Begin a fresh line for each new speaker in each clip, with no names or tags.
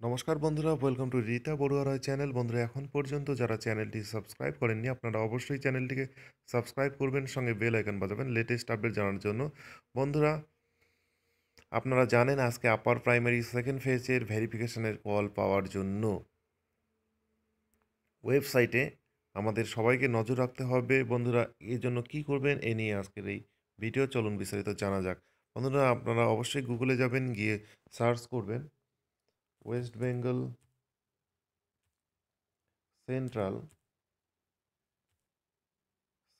নমস্কার বন্ধুরা welcome to Rita Barua Roy channel বন্ধুরা, এখন পর্যন্ত যারা চ্যানেলটি সাবস্ক্রাইব করেননি, আপনারা অবশ্যই চ্যানেলটিকে সাবস্ক্রাইব করবেন, সঙ্গে বেল আইকন বাজাবেন লেটেস্ট আপডেট জানার জন্য। বন্ধুরা, আপনারা জানেন আজকে আপার প্রাইমারি সেকেন্ড ফেজের ভেরিফিকেশনের কল পাওয়ার জন্য। ওয়েবসাইটে আমাদের সবাইকে নজর রাখতে হবে। বন্ধুরা এর জন্য কি করবেন, এ নিয়ে আজকের এই ভিডিও চলুন বিস্তারিত জানা যাক। বন্ধুরা, আপনারা অবশ্যই গুগলে যাবেন, গিয়ে সার্চ করবেন। West Bengal central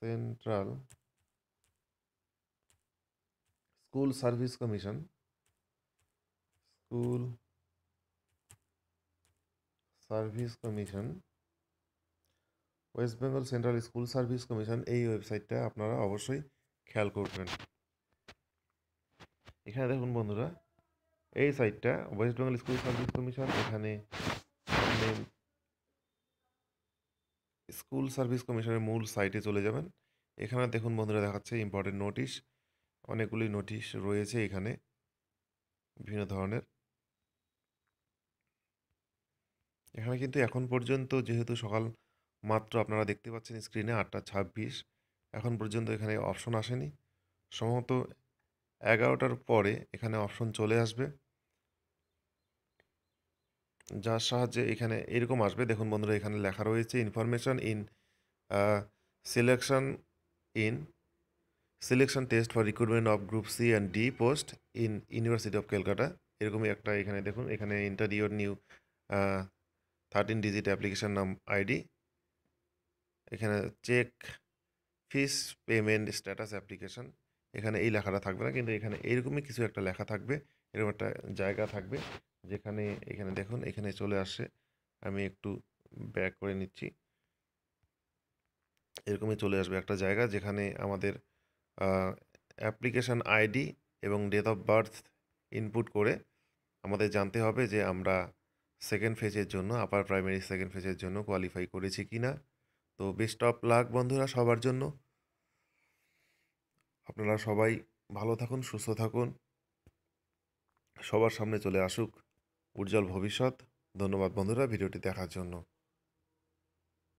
central school service commission, school service commission, West Bengal central school service commission, এই ওয়েবসাইটটা আপনারা অবশ্যই খেয়াল করবেন। এখানে দেখুন বন্ধুরা এই সাইটটা West Bengal school service commission, এখানে স্কুল সার্ভিস কমিশনের মূল সাইটে চলে যাবেন। এখানে দেখুন বন্ধুরা, দেখাচ্ছে ইম্পর্টেন্ট নোটিশ অনেকগুলি নোটিশ রয়েছে এখানে, বিভিন্ন ধরনের। এখানে কিন্তু এখন পর্যন্ত, যেহেতু সকাল মাত্র আপনারা দেখতে পাচ্ছেন স্ক্রিনে আটটা ছাব্বিশ, এখন পর্যন্ত এখানে অপশন আসেনি। সম্ভবত এগারোটার পরে এখানে অপশন চলে আসবে। যার সাহায্যে এখানে এরকম আসবে। দেখুন বন্ধুরা, এখানে লেখা রয়েছে information in selection in selection test for recruitment of group C and D post in university of Calcutta এরকমই একটা এখানে দেখুন, এখানে ইন্টারভিউর নিউ থার্টিন ডিজিট অ্যাপ্লিকেশন নাম আইডি এখানে check fees payment status application এখানে এই লেখাটা থাকবে না, কিন্তু এখানে এইরকমই কিছু একটা লেখা থাকবে, এরকম একটা জায়গা থাকবে, যেখানে, এখানে দেখুন, এখানে চলে আসে, আমি একটু ব্যাক করে নিচ্ছি। এরকমই চলে আসবে একটা জায়গা যেখানে আমাদের অ্যাপ্লিকেশান আইডি এবং ডেট অফ বার্থ ইনপুট করে আমাদের জানতে হবে যে আমরা সেকেন্ড ফেজের জন্য আপার প্রাইমারি সেকেন্ড ফেজের জন্য কোয়ালিফাই করেছি কি না তো বেস্ট অফ লাক বন্ধুরা সবার জন্য। আপনারা সবাই ভালো থাকুন, সুস্থ থাকুন। সবার সামনে চলে আসুক উজ্জ্বল ভবিষ্যৎ। ধন্যবাদ বন্ধুরা ভিডিওটি দেখার জন্য।